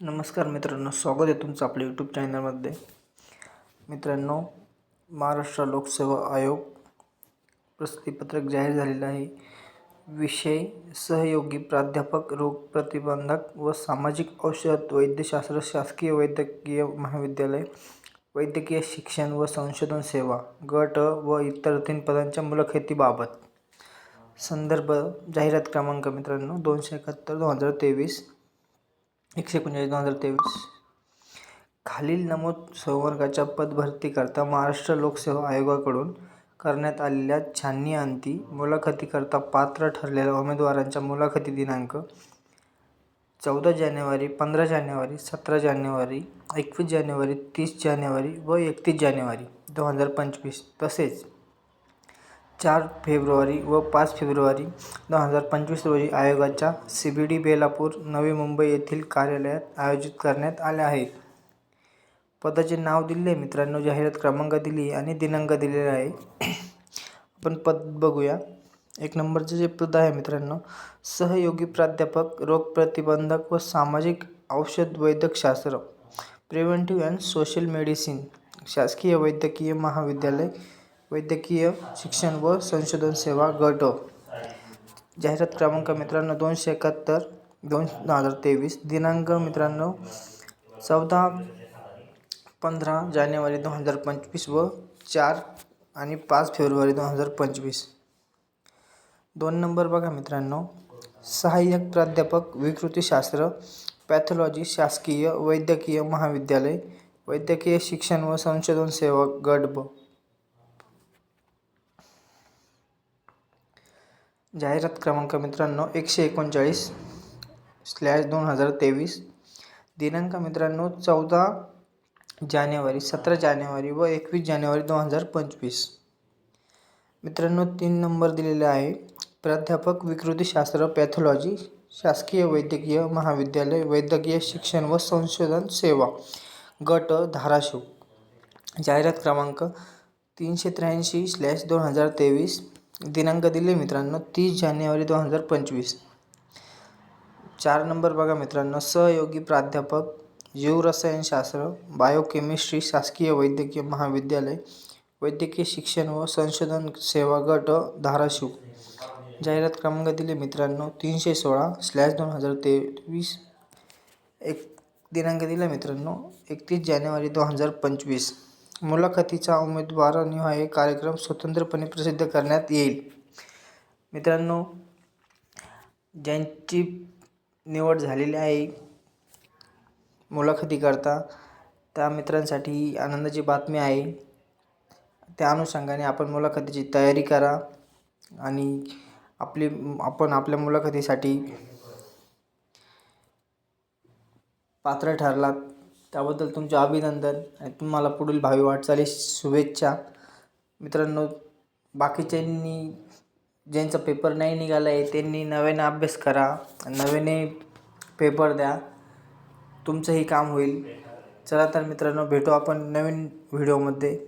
नमस्कार मित्रांनो स्वागत आहे तुमचं आपल्या यूट्यूब चॅनलमध्ये मित्रांनो महाराष्ट्र लोकसेवा आयोग प्रसिद्धीपत्रक जाहीर झालेलं आहे. विषय सहयोगी प्राध्यापक रोग प्रतिबंधक व सामाजिक औषध वैद्यशास्त्र शासकीय वैद्यकीय महाविद्यालय वैद्यकीय शिक्षण व संशोधन सेवा गट व इतर तीन पदांच्या मुलाखतीबाबत. संदर्भ जाहिरात क्रमांक मित्रांनो दोनशे एकाहत्तर दोन हजार तेवीस. एकशे एकोणचाळीस दोन हजार तेवीस. खालील नमूद संवर्गाच्या पदभरतीकरता महाराष्ट्र लोकसेवा आयोगाकडून करण्यात आलेल्या छाननी अंती मुलाखतीकरता पात्र ठरलेल्या उमेदवारांच्या मुलाखती दिनांक चौदा जानेवारी पंधरा जानेवारी सतरा जानेवारी एकवीस जानेवारी तीस जानेवारी व एकतीस जानेवारी दोन हजार पंचवीस. तसेच चार फेब्रुवारी व पाच फेब्रुवारी दोन हजार पंचवीस रोजी आयोगाच्या C B D Belapur Navi Mumbai येथील कार्यालयात आयोजित करण्यात आले आहेत पदाचे नाव दिले मित्रांनो जाहिरात क्रमांक दिली आणि दिनांक दिलेला आहे. आपण पद बघूया. एक नंबरचे जे पद आहे मित्रांनो सहयोगी प्राध्यापक रोग प्रतिबंधक व सामाजिक औषध वैद्यकशास्त्र प्रिव्हेंटिव्ह अँड सोशल मेडिसिन शासकीय वैद्यकीय महाविद्यालय वैद्यकीय शिक्षण व संशोधन सेवा गट जाहिरात क्रमांक मित्रांनो दोनशे एकाहत्तर दोन दोन हजार तेवीस. दिनांक मित्रांनो चौदा पंधरा जानेवारी दोन हजार पंचवीस व चार आणि पाच फेब्रुवारी दोन हजार पंचवीस. दोन नंबर बघा मित्रांनो सहाय्यक प्राध्यापक विकृतीशास्त्र पॅथॉलॉजी शासकीय वैद्यकीय महाविद्यालय वैद्यकीय शिक्षण व संशोधन सेवा गट ब. जाहिरात क्रमांक मित्रांनो एकशे एकोणचाळीस स्लॅश दोन हजार तेवीस. दिनांक मित्रांनो चौदा जानेवारी सतरा जानेवारी व एकवीस जानेवारी दोन हजार पंचवीस. मित्रांनो तीन नंबर दिलेले आहे. प्राध्यापक विकृतीशास्त्र पॅथॉलॉजी शासकीय वैद्यकीय महाविद्यालय वैद्यकीय शिक्षण व संशोधन सेवा. गट धाराशिव. जाहिरात क्रमांक तीनशे त्र्याऐंशी स्लॅश दोन हजार तेवीस. दिनांक दिले मित्रांनो तीस जानेवारी दोन हजार पंचवीस. चार नंबर बघा मित्रांनो सहयोगी प्राध्यापक जीवरसायनशास्त्र बायोकेमिस्ट्री शासकीय वैद्यकीय महाविद्यालय वैद्यकीय शिक्षण व संशोधन सेवा गट धाराशिव. जाहिरात क्रमांक दिले मित्रांनो तीनशे सोळा स्लॅश दोन हजार तेवीस. एक दिनांक दिला मित्रांनो एकतीस जानेवारी दोन हजार पंचवीस. मुलाखतीचा उमेदवार निहाय कार्यक्रम स्वतंत्रपणे प्रसिद्ध करण्यात येईल. मित्रांनो ज्यांची निवड झालेली आहे मुलाखतीकरता त्या मित्रांसाठी आनंदाची बातमी आहे. त्या अनुषंगाने आपण मुलाखतीची तयारी करा आणि आपली आपण आपल्या मुलाखतीसाठी पात्र ठरलात. त्याबद्दल तुमचे अभिनंदन आणि तुम्हाला पुढील भावी वाटचालीस शुभेच्छा. मित्रांनो बाकीच्यांनी ज्यांचा पेपर नाही निघाला आहे त्यांनी नव्याने अभ्यास करा नव्याने पेपर द्या. तुमचंही काम होईल. चला तर मित्रांनो भेटू आपण नवीन व्हिडिओमध्ये